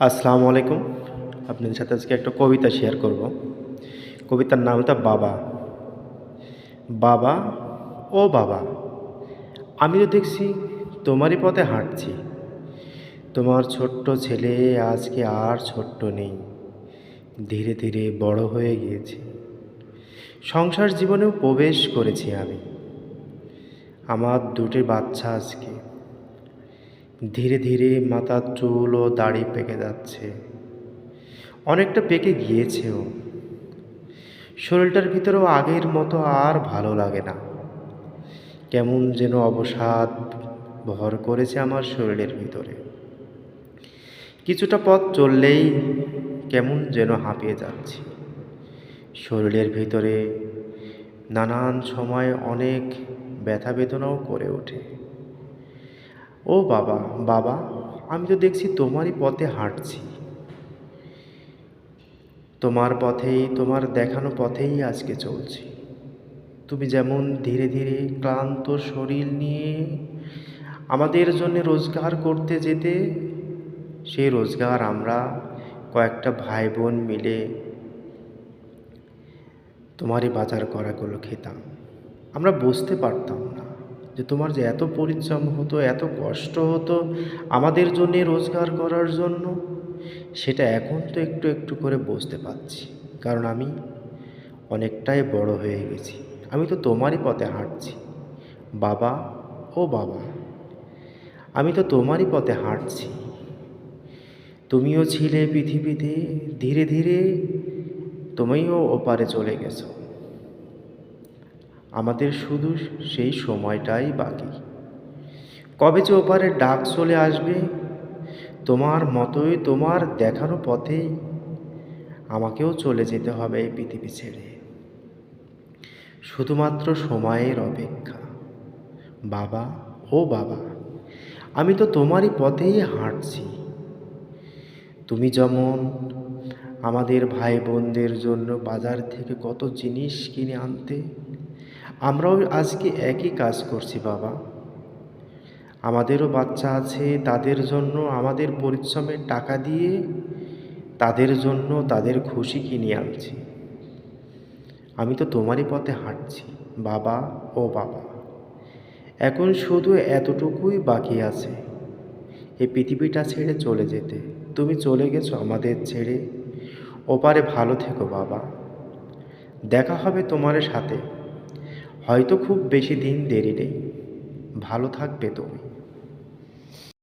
আসসালামু আলাইকুম। আপনাদের সাথে আজকে একটা কবিতা শেয়ার করব। কবিতার নামটা বাবা। বাবা ও বাবা, আমি তো দেখছি তোমারই পথে হাঁটছি। তোমার ছোট্ট ছেলে আজকে আর ছোট্ট নেই। ধীরে ধীরে বড় হয়ে গিয়েছে। সংসার জীবনেও প্রবেশ করেছি আমি। আমার দুটি বাচ্চা আজকে। ধীরে ধীরে মাথার চুল ও দাড়ি পেকে যাচ্ছে। অনেকটা পেকে গিয়েছেও। শরীরটার ভিতরেও আগের মতো আর ভালো লাগে না। কেমন যেন অবসাদ ভর করেছে আমার শরীরের ভিতরে। কিছুটা পথ চললেই কেমন যেন হাঁপিয়ে যাচ্ছি। শরীরের ভিতরে নানান সময় অনেক ব্যথা বেদনাও করে ওঠে। ও বাবা বাবা, আমি তো দেখছি তোমারই পথে হাঁটছি। তোমার পথেই, তোমার দেখানো পথেই আজকে চলছি। তুমি যেমন ধীরে ধীরে ক্লান্ত শরীর নিয়ে আমাদের জন্য রোজগার করতে যেতে সেই রোজগার আমরা কয়েকটা ভাই বোন মিলে তোমারই বাজার করাগুলো খেতাম। আমরা বুঝতে পারতাম না। যে তোমার যে এত পরিশ্রম হতো, এত কষ্ট হতো আমাদের জন্যে রোজগার করার জন্য, সেটা এখন তো একটু একটু করে বুঝতে পারছি। কারণ আমি অনেকটাই বড় হয়ে গেছি। আমি তো তোমারই পথে হাঁটছি। বাবা ও বাবা, আমি তো তোমারই পথে হাঁটছি। তুমিও ছিলে পৃথিবীতে, ধীরে ধীরে তুমিও ওপারে চলে গেছো। আমাদের শুধু সেই সময়টাই বাকি। কবে যে ওপারে ডাক চলে আসবে, তোমার মতোই তোমার দেখানো পথেই আমাকেও চলে যেতে হবে এই পৃথিবী ছেড়ে। শুধুমাত্র সময়ের অপেক্ষা। বাবা, ও বাবা, আমি তো তোমারই পথেই হাঁটছি। তুমি যেমন আমাদের ভাই বোনদের জন্য বাজার থেকে কত জিনিস কিনে আনতে আমরাও আজকে একই কাজ করছি, বাবা। আমাদেরও বাচ্চা আছে, তাদের জন্য আমাদের পরিশ্রমের টাকা দিয়ে তাদের জন্য তাদের খুশি কিনে আনছি। আমি তো তোমারই পথে হাঁটছি, বাবা ও বাবা। এখন শুধু এতটুকুই বাকি আছে। এই পৃথিবীটা ছেড়ে চলে যেতে। তুমি চলে গেছো আমাদের ছেড়ে। ওপারে ভালো থেকো, বাবা। দেখা হবে তোমার সাথে। হয়তো খুব বেশি দিন দেরি নেই। ভালো থাকবে তুমি।